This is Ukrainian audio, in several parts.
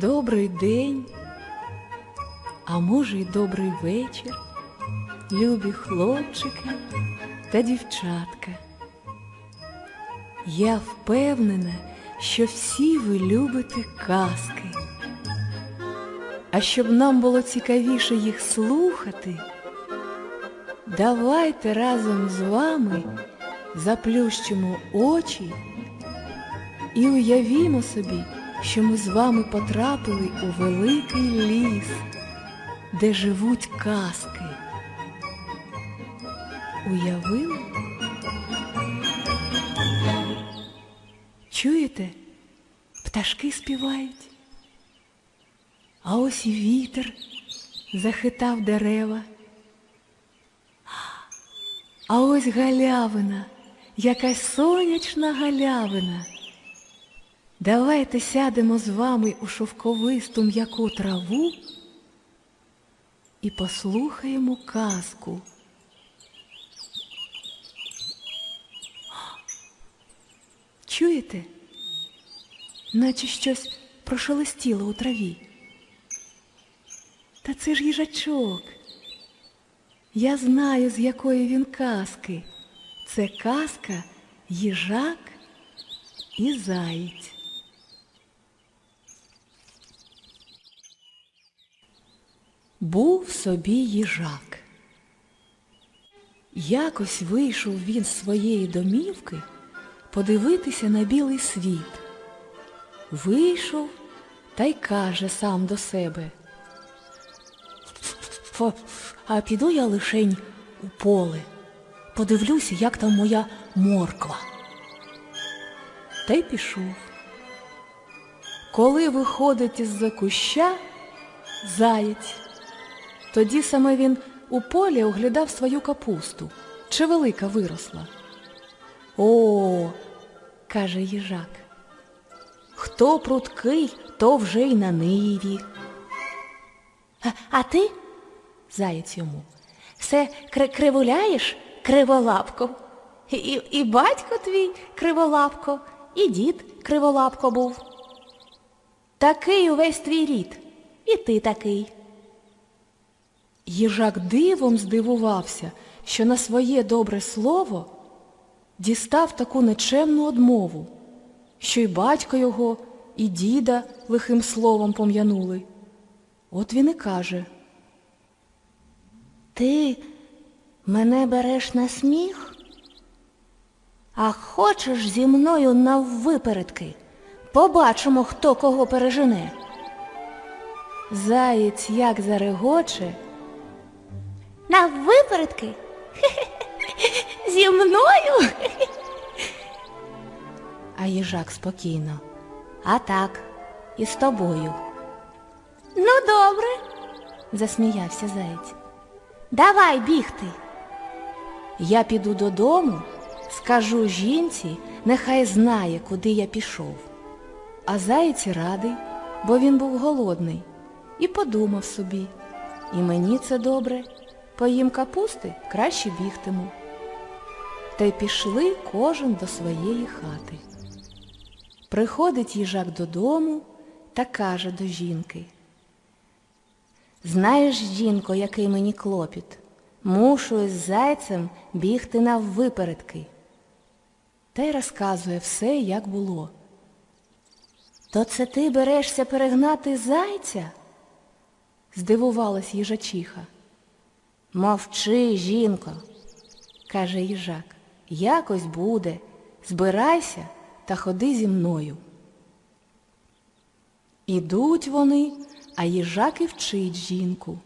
Добрий день, а може й добрий вечір, любі хлопчики та дівчатка. Я впевнена, що всі ви любите казки. А щоб нам було цікавіше їх слухати, давайте разом з вами заплющимо очі і уявімо собі, що ми з вами потрапили у великий ліс, де живуть казки. Уявили? Чуєте? Пташки співають. А ось і вітер захитав дерева. А ось галявина, якась сонячна галявина. Давайте сядемо з вами у шовковисту м'яку траву і послухаємо казку. Чуєте? Наче щось прошелестіло у траві. Та це ж їжачок. Я знаю, з якої він казки. Це казка їжак і заєць. Був собі їжак. Якось вийшов він з своєї домівки подивитися на білий світ. Вийшов та й каже сам до себе. «Ф- А піду я лишень у поле, подивлюся, як там моя морква. Та й пішов. Коли виходить із-за куща заєць, тоді саме він у полі оглядав свою капусту, чи велика виросла. О, каже їжак, хто пруткий, то вже й на ниві. А, а ти, заєць йому, все кри- кривуляєш криволапко. І, і батько твій криволапко, і дід криволапко був. Такий увесь твій рід, і ти такий. Їжак дивом здивувався, що на своє добре слово дістав таку нечемну одмову, що й батько його, і діда лихим словом пом'янули. От він і каже. Ти мене береш на сміх? А хочеш зі мною наввипередки? Побачимо, хто кого пережене. Заєць як зарегоче. Наввипередки? Зі мною? А їжак спокійно. А так, і з тобою. Ну, добре, засміявся заєць. Давай бігти. Я піду додому, скажу жінці, нехай знає, куди я пішов. А заєць радий, бо він був голодний, і подумав собі. І мені це добре, поїм капусти, краще бігтиму. Та й пішли кожен до своєї хати. Приходить їжак додому та каже до жінки. Знаєш, жінко, який мені клопіт, мушу із зайцем бігти наввипередки. Та й розказує все, як було. То це ти берешся перегнати зайця? здивувалась їжачиха. Мовчи, жінко, каже їжак, якось буде. Збирайся та ходи зі мною. Ідуть вони, а їжак і вчить жінку.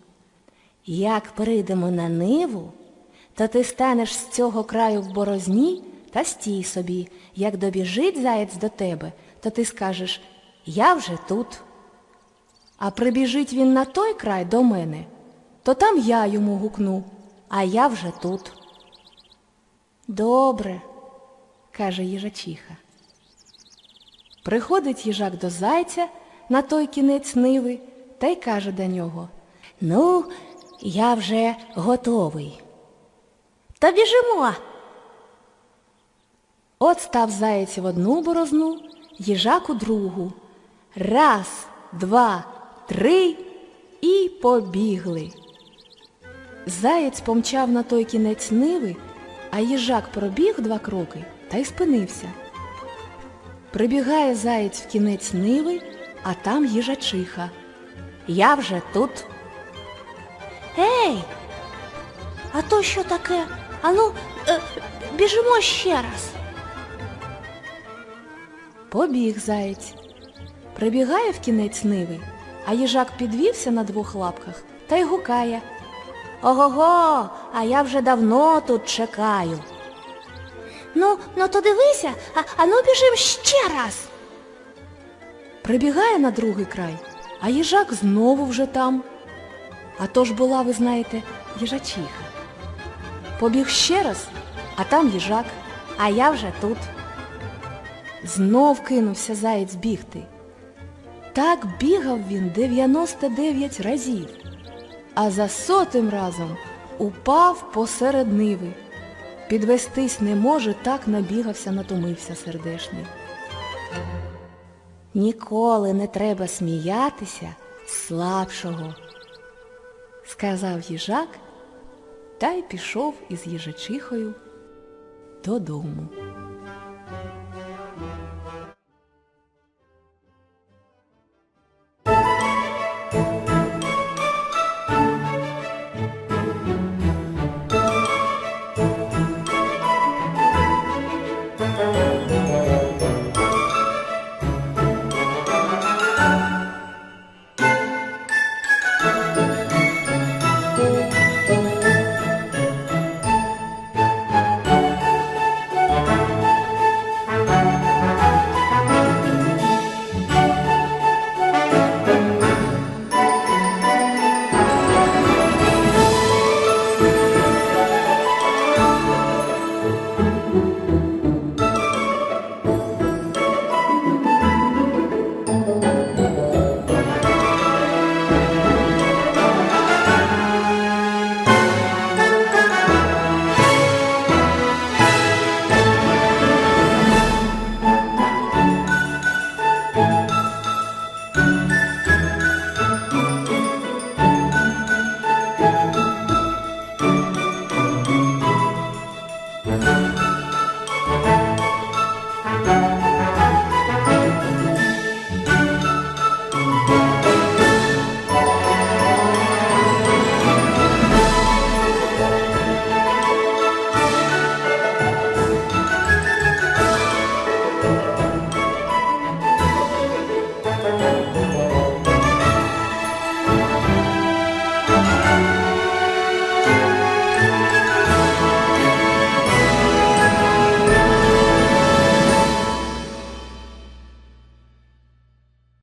Як прийдемо на ниву, то ти станеш з цього краю в борозні та стій собі. Як добіжить заєць до тебе, то ти скажеш Я вже тут. А прибіжить він на той край до мене, то там я йому гукну, а я вже тут. Добре, каже їжачиха. Приходить їжак до зайця на той кінець ниви та й каже до нього Ну, я вже готовий. Та біжимо. От став заєць в одну борозну, їжак у другу. Раз, два, три і побігли. Заєць помчав на той кінець ниви, а їжак пробіг два кроки та й спинився. Прибігає заєць в кінець ниви, а там їжачиха. Я вже тут. Ей! А то що таке? Ану, е, біжимо ще раз. Побіг заєць. Прибігає в кінець ниви, а їжак підвівся на двох лапках та й гукає. Ого-го, а я вже давно тут чекаю. Ну, ну то дивися, а, а ну біжим ще раз. Прибігає на другий край, а їжак знову вже там. А то ж була, ви знаєте, їжачиха. Побіг ще раз, а там їжак, а я вже тут. Знов кинувся заєць бігти. Так бігав він 99 разів, а за сотим разом упав посеред ниви. Підвестись не може, так набігався, натомився сердешний. Ніколи не треба сміятися слабшого, сказав їжак та й пішов із їжачихою додому.